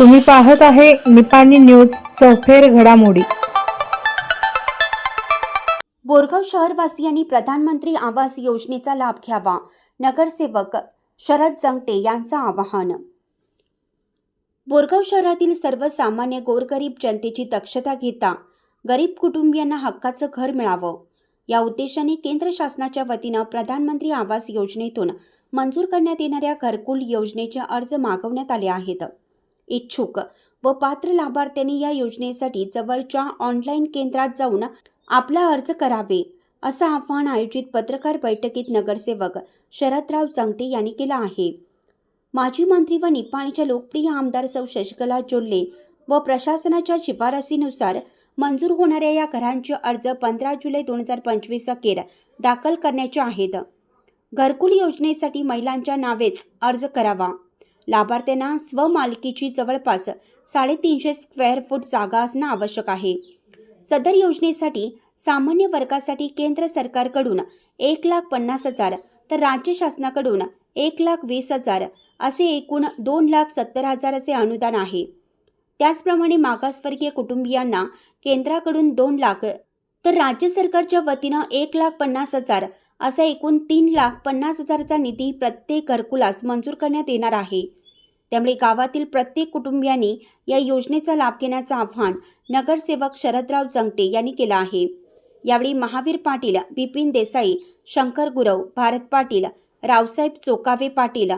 तुम्ही पाहत आहे निपाणी न्यूज सफेर घडामोडी. बोरगाव शहरवासियांनी प्रधानमंत्री आवास योजनेचा लाभ घ्यावा. नगरसेवक शरद जंगटे यांचं आवाहन. बोरगाव शहरातील सर्वसामान्य गोरगरीब जनतेची दक्षता घेता गरीब कुटुंबियांना हक्काचं घर मिळावं. या उद्देशाने केंद्र शासनाच्या वतीनं प्रधानमंत्री आवास योजनेतून मंजूर करण्यात येणाऱ्या घरकुल योजनेचे अर्ज मागवण्यात आले आहेत. इच्छुक व पात्र लाभार्थ्यांनी या योजनेसाठी जवळच्या ऑनलाईन केंद्रात जाऊन आपला अर्ज करावे असं आवाहन आयोजित पत्रकार बैठकीत नगरसेवक शरदराव चंगटे यांनी केलं आहे. माजी मंत्री व निपाणीच्या लोकप्रिय आमदार सौ शशिकला जोल्ले व प्रशासनाच्या शिफारसीनुसार मंजूर होणाऱ्या या घरांचे अर्ज पंधरा जुलै दोन हजार पंचवीस अखेर दाखल करण्याचे आहेत. घरकुल योजनेसाठी महिलांच्या नावेच अर्ज करावा. लाभार्थ्यांना स्वमालकीची जवळपास साडेतीनशे स्क्वेअर फूट जागा असणं आवश्यक आहे. सदर योजनेसाठी सामान्य वर्गासाठी केंद्र सरकारकडून एक लाख पन्नास हजार तर राज्य शासनाकडून एक लाख वीस हजार असे एकूण दोन लाख सत्तर हजार असे अनुदान आहे. त्याचप्रमाणे मागासवर्गीय कुटुंबियांना केंद्राकडून दोन लाख तर राज्य सरकारच्या वतीनं एक लाख पन्नास हजार असा एकूण तीन लाख पन्नास हजारचा निधी प्रत्येक घरकुलास मंजूर करण्यात येणार आहे. त्यामुळे गावातील प्रत्येक कुटुंबियांनी या योजनेचा लाभ घेण्याचं आव्हान नगरसेवक शरदराव जंगटे यांनी केलं आहे. यावेळी महावीर पाटील बिपिन देसाई शंकर गुरव भारत पाटील रावसाहेब चोकावे पाटील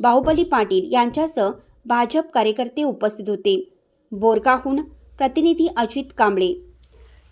बाहुबली पाटील यांच्यासह भाजप कार्यकर्ते उपस्थित होते. बोरगाहून प्रतिनिधी अजित कांबळे